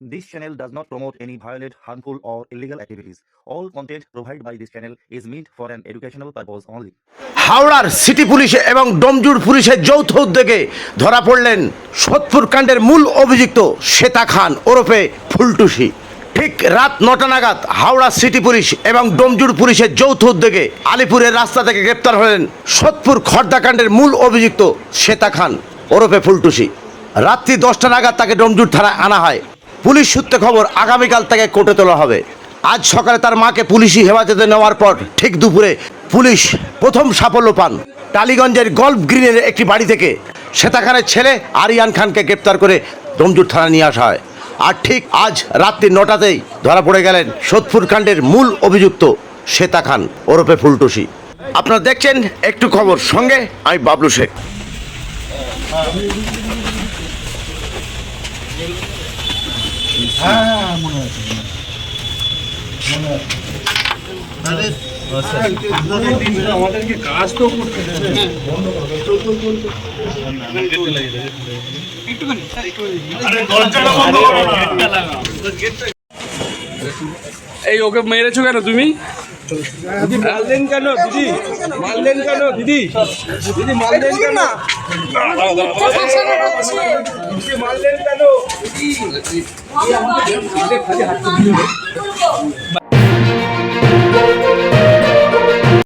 This channel does not promote any violent, harmful, or illegal activities. All content provided by this channel is meant for an educational purpose only. হাওড়ার city police এবং ডোমজুর পুলিশের যৌথ উদ্যোগে ধরা পড়লেন সোদপুর কাণ্ডের মূল অভিযুক্ত শ্বেতা খান ওরফে ফুলটুসি ঠিক রাত নটা নাগাদ হাওড়া সিটি পুলিশ এবং ডোমজুর পুলিশের যৌথ উদ্যোগে আলিপুরের রাস্তা থেকে গ্রেপ্তার হলেন সোদপুর খর্দাকাণ্ডের মূল অভিযুক্ত শ্বেতা খান ওরফে ফুলটুসি রাত্রি দশটা নাগাদ তাকে ডোমজুর থানায় আনা হয় পুলিশ সূত্রে খবর আগামীকাল তাকে কোর্টে তোলা হবে। আজ সকালে তার মাকে পুলিশি হেফাজতে নেওয়ার পর ঠিক দুপুরে পুলিশ প্রথম সাফল্য পান। টালিগঞ্জের গল্ফ গ্রিনের একটি বাড়ি থেকে শ্বেতা খানের ছেলে আরিয়ান খানকে গ্রেপ্তার করে দমজুর থানা নিয়ে আসা হয়। আর ঠিক আজ রাত্রি নটাতেই ধরা পড়ে গেলেন সোদপুর কাণ্ডের মূল অভিযুক্ত শ্বেতা খান ওরফে ফুলটুসি। আপনারা দেখছেন একটু খবর। সঙ্গে আমি বাবলু শেখ। আমাদেরকে কাজ তো করতে দেবে এই ওকে মেরেছো কেন তুমি? মারলেন কেন দিদি? মারলেন কেন দিদি? দিদি মারলেন কেন? দিদি মারলেন কেন? 耳机，对，我觉得里面条件还是。